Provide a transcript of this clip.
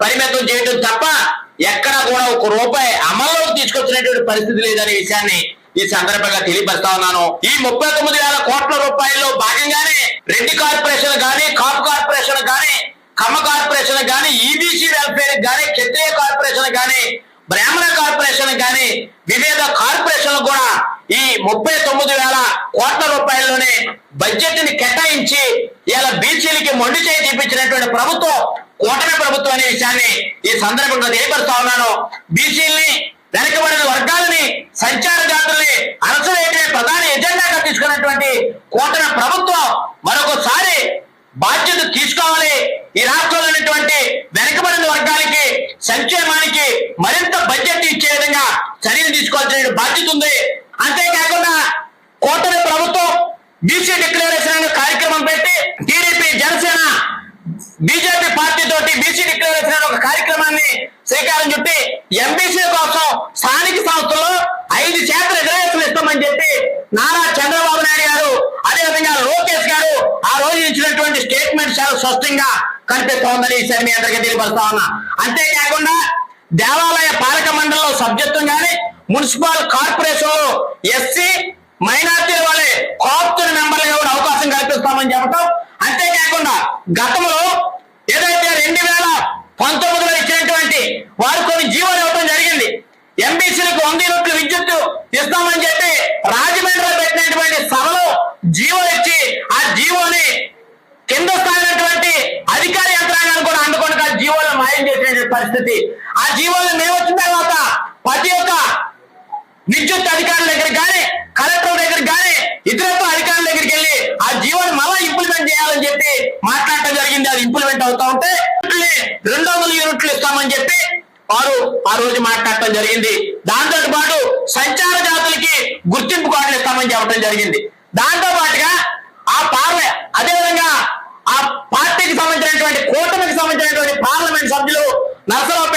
పరిమితం చేయడం తప్ప ఎక్కడ కూడా ఒక రూపాయి అమల్లోకి తీసుకొచ్చినటువంటి పరిస్థితి లేదనే విషయాన్ని ఈ సందర్భంగా తెలియపరుస్తా ఉన్నాను. ఈ ముప్పై తొమ్మిది వేల కోట్ల రూపాయల్లో భాగంగానే రెడ్డి కార్పొరేషన్ గాని కాపు కార్పొరేషన్ గాని కమ్మ కార్పొరేషన్ గాని ఈబీసీ వెల్ఫేర్ గాని క్షత్రియ కార్పొరేషన్ గాని బ్రాహ్మణ కార్పొరేషన్ గాని వివిధ కార్పొరేషన్ కూడా ఈ ముప్పై తొమ్మిది వేల కోట్ల రూపాయల్లోనే బడ్జెట్ని కేటాయించి ఇలా బీసీలకి మొండి చేయి చూపించినటువంటి ప్రభుత్వం కూటమి ప్రభుత్వం అనే విషయాన్ని ఈ సందర్భంగా తెలియపరుస్తా ఉన్నాను. బీసీల్ని వెనకబడిన వర్గాలని సంచార జాతుల్ని అణచవేయటమే ప్రధాన ఎజెండాగా తీసుకున్నటువంటి కూటమి ప్రభుత్వం మరొకసారి బాధ్యత తీసుకోవాలి. ఈ రాష్ట్రంలో ఉన్నటువంటి వెనకబడిన వర్గాలకి సంక్షేమానికి మరింత బడ్జెట్ ఇచ్చే విధంగా చర్యలు తీసుకోవాల్సిన బాధ్యత ఉంది. అంతేకాకుండా కూటమి ప్రభుత్వం బీసీ డిక్లరేషన్ అనే కార్యక్రమం పెట్టి టీడీపీ జనసేన బీజేపీ పార్టీ తోటి బీసీ డిక్లరేషన్ అనే ఒక కార్యక్రమాన్ని శ్రీకారం చుట్టి ఎంబీసీ కోసం స్థానిక సంస్థల్లో ఐదు శాతం రిజర్వేషన్ ఇస్తామని చెప్పి నారా చంద్రబాబు నాయుడు గారు అదేవిధంగా లోకేష్ గారు ఆ రోజు ఇచ్చినటువంటి స్టేట్మెంట్ చాలా స్పష్టంగా కనిపిస్తా ఉందని ఈ మీ అందరికీ తెలియపరుస్తా ఉన్నా. అంతేకాకుండా దేవాలయ పాలక మండలిలో సభ్యత్వం కానీ మున్సిపల్ కార్పొరేషన్లో ఎస్సీ మైనార్టీ వాళ్ళే కాపుతున్న మెంబర్లుగా కూడా అవకాశం కల్పిస్తామని చెప్పటం. అంతేకాకుండా గతంలో పంతొమ్మిదిలో ఇచ్చినటువంటి వారు కొన్ని జీవోలు ఇవ్వడం జరిగింది. ఎంబీసీలకు వంద యూనిట్లు విద్యుత్ ఇస్తామని చెప్పి రాజమండ్రిలో పెట్టినటువంటి సభలో జీవో ఇచ్చి ఆ జీవోని కింద స్థాయినటువంటి అధికార యంత్రాంగాన్ని కూడా అందుకొని కాదు జీవోలను మాయం చేసినటువంటి పరిస్థితి. ఆ జీవోలు మేము వచ్చిన తర్వాత ప్రతి ఒక్క విద్యుత్ అధికారుల దగ్గర కానీ కలెక్టర్ దగ్గర కానీ ఇతర అధికారుల దగ్గరికి వెళ్ళి ఆ జీవోని మళ్ళా ఇంప్లిమెంట్ చేయాలని చెప్పి మాట్లాడటం జరిగింది అది ఇంప్లిమెంట్ అవుతా ఉంటే రెండు వందల యూనిట్లు ఇస్తామని చెప్పి వారు ఆ రోజు మాట్లాడటం జరిగింది. దాంతో పాటు సంచార జాతులకి గుర్తింపు కార్డులు ఇస్తామని చెప్పడం జరిగింది. దాంతో పాటుగా ఆ పార్లే అదేవిధంగా ఆ పార్టీకి సంబంధించినటువంటి కూటమికి సంబంధించినటువంటి పార్లమెంట్ సభ్యులు నరసరావుపేట